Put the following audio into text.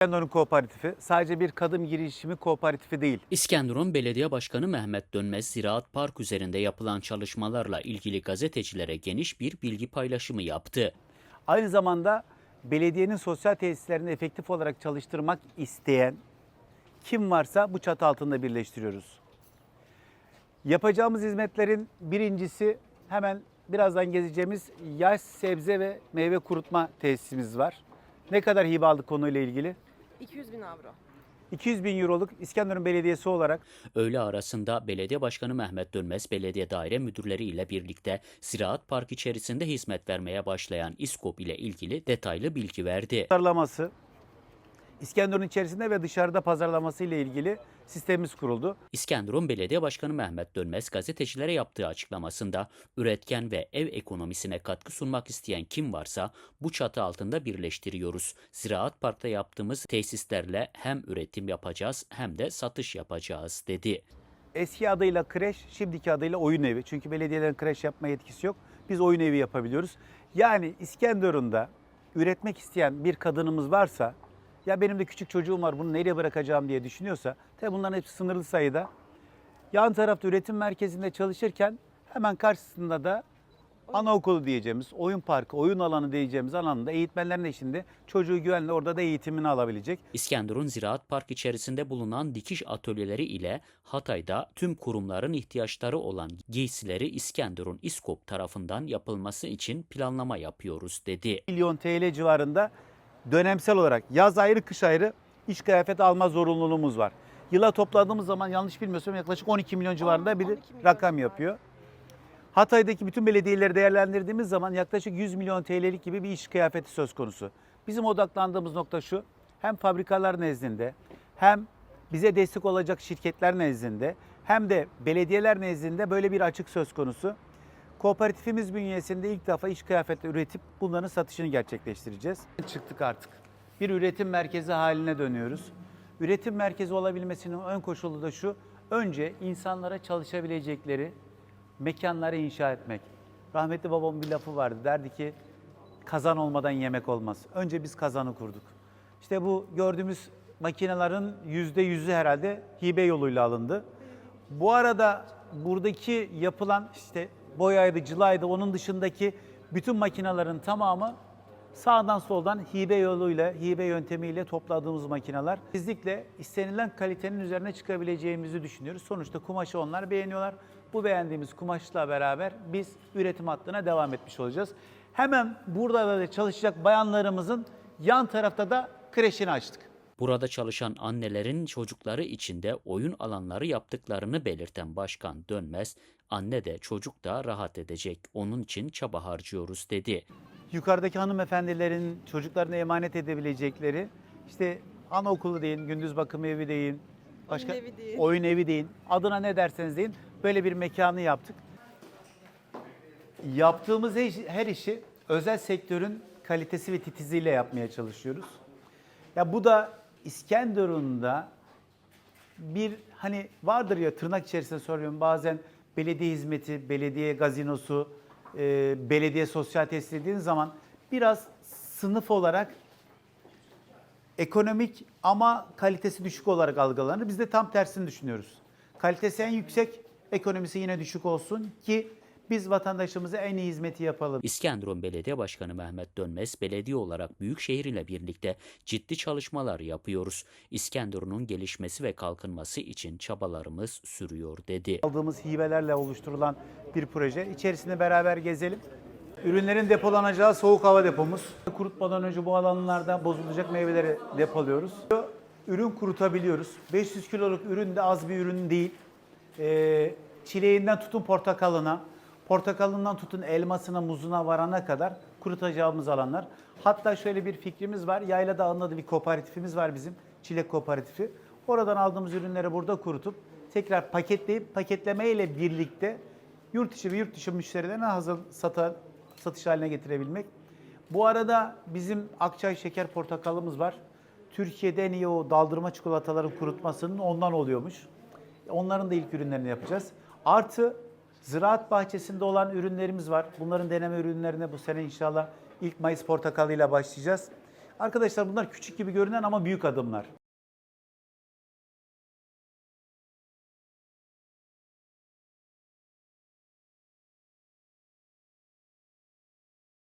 İskenderun Kooperatifi sadece bir kadın girişimi kooperatifi değil. İskenderun Belediye Başkanı Mehmet Dönmez Ziraat Park üzerinde yapılan çalışmalarla ilgili gazetecilere geniş bir bilgi paylaşımı yaptı. Aynı zamanda belediyenin sosyal tesislerini efektif olarak çalıştırmak isteyen kim varsa bu çatı altında birleştiriyoruz. Yapacağımız hizmetlerin birincisi hemen birazdan gezeceğimiz yaş sebze ve meyve kurutma tesisimiz var. Ne kadar hibe aldık konuyla ilgili? 200 bin avro. 200 bin euroluk İskenderun Belediyesi olarak Öğle arasında Belediye Başkanı Mehmet Dönmez belediye daire müdürleri ile birlikte Ziraat Park içerisinde hizmet vermeye başlayan İSKOP ile ilgili detaylı bilgi verdi. pazarlaması, İskenderun içerisinde ve dışarıda pazarlaması ile ilgili sistemimiz kuruldu. İskenderun Belediye Başkanı Mehmet Dönmez gazetecilere yaptığı açıklamasında üretken ve ev ekonomisine katkı sunmak isteyen kim varsa bu çatı altında birleştiriyoruz. Ziraat Park'ta yaptığımız tesislerle hem üretim yapacağız hem de satış yapacağız dedi. Eski adıyla kreş, şimdiki adıyla oyun evi. Çünkü belediyelerin kreş yapma yetkisi yok. Biz oyun evi yapabiliyoruz. Yani İskenderun'da üretmek isteyen bir kadınımız varsa ya benim de küçük çocuğum var bunu nereye bırakacağım diye düşünüyorsa tabi bunların hepsi sınırlı sayıda. Yan tarafta üretim merkezinde çalışırken hemen karşısında da anaokulu diyeceğimiz, oyun parkı, oyun alanı diyeceğimiz alanda eğitmenlerin eşliğinde çocuğu güvenle orada da eğitimini alabilecek. İskenderun Ziraat Park içerisinde bulunan dikiş atölyeleri ile Hatay'da tüm kurumların ihtiyaçları olan giysileri İskenderun İskop tarafından yapılması için planlama yapıyoruz dedi. milyon TL civarında dönemsel olarak yaz ayrı kış ayrı iş kıyafet alma zorunluluğumuz var. Yıla topladığımız zaman yanlış bilmiyorsam yaklaşık 12 milyon civarında bir 12 milyon rakam yapıyor. Hatay'daki bütün belediyeleri değerlendirdiğimiz zaman yaklaşık 100 milyon TL'lik gibi bir iş kıyafeti söz konusu. Bizim odaklandığımız nokta şu. Hem fabrikalar nezdinde hem bize destek olacak şirketler nezdinde hem de belediyeler nezdinde böyle bir açık söz konusu. Kooperatifimiz bünyesinde ilk defa iş kıyafeti üretip bunların satışını gerçekleştireceğiz. Çıktık artık. Bir üretim merkezi haline dönüyoruz. Üretim merkezi olabilmesinin ön koşulu da şu. Önce insanlara çalışabilecekleri mekanları inşa etmek. Rahmetli babamın bir lafı vardı. Derdi ki kazan olmadan yemek olmaz. Önce biz kazanı kurduk. İşte bu gördüğümüz makinelerin yüzde yüzü herhalde hibe yoluyla alındı. Bu arada buradaki yapılan işte boyaydı, cılaydı, onun dışındaki bütün makinelerin tamamı sağdan soldan hibe yoluyla, hibe yöntemiyle topladığımız makineler. Kesinlikle istenilen kalitenin üzerine çıkabileceğimizi düşünüyoruz. Sonuçta kumaşı onlar beğeniyorlar. Bu beğendiğimiz kumaşla beraber biz üretim hattına devam etmiş olacağız. Hemen burada da çalışacak bayanlarımızın yan tarafta da kreşini açtık. Burada çalışan annelerin çocukları için de oyun alanları yaptıklarını belirten Başkan Dönmez, anne de çocuk da rahat edecek. Onun için çaba harcıyoruz dedi. yukarıdaki hanımefendilerin çocuklarına emanet edebilecekleri işte anaokulu deyin, gündüz bakım evi deyin, başka evi deyin. oyun evi deyin. Adına ne derseniz deyin. Böyle bir mekanı yaptık. Yaptığımız her işi- her işi özel sektörün kalitesi ve titiziyle yapmaya çalışıyoruz. Ya bu da İskenderun'da bir hani vardır ya tırnak içerisinde soruyorum bazen belediye hizmeti, belediye gazinosu, e, belediye sosyal tesis dediğiniz zaman biraz sınıf olarak ekonomik ama kalitesi düşük olarak algılanır. Biz de tam tersini düşünüyoruz. Kalitesi en yüksek, ekonomisi yine düşük olsun ki biz vatandaşımıza en iyi hizmeti yapalım. İskenderun Belediye Başkanı Mehmet Dönmez, belediye olarak Büyükşehir ile birlikte ciddi çalışmalar yapıyoruz. İskenderun'un gelişmesi ve kalkınması için çabalarımız sürüyor dedi. aldığımız hibelerle oluşturulan bir proje. İçerisinde beraber gezelim. Ürünlerin depolanacağı soğuk hava depomuz. Kurutmadan önce bu alanlarda bozulacak meyveleri depoluyoruz. Ürün kurutabiliyoruz. 500 kiloluk ürün de az bir ürün değil. Ee, çileğinden tutun portakalına, portakalından tutun elmasına, muzuna varana kadar kurutacağımız alanlar. Hatta şöyle bir fikrimiz var. Yayla Dağı'nda da bir kooperatifimiz var bizim. Çilek kooperatifi. Oradan aldığımız ürünleri burada kurutup tekrar paketleyip paketleme ile birlikte yurt içi ve yurt dışı müşterilerine hazır sata, satış haline getirebilmek. Bu arada bizim Akçay şeker portakalımız var. Türkiye'de en iyi o daldırma çikolataların kurutmasının ondan oluyormuş. Onların da ilk ürünlerini yapacağız. Artı ziraat bahçesinde olan ürünlerimiz var. Bunların deneme ürünlerine bu sene inşallah ilk Mayıs portakalıyla başlayacağız. Arkadaşlar bunlar küçük gibi görünen ama büyük adımlar.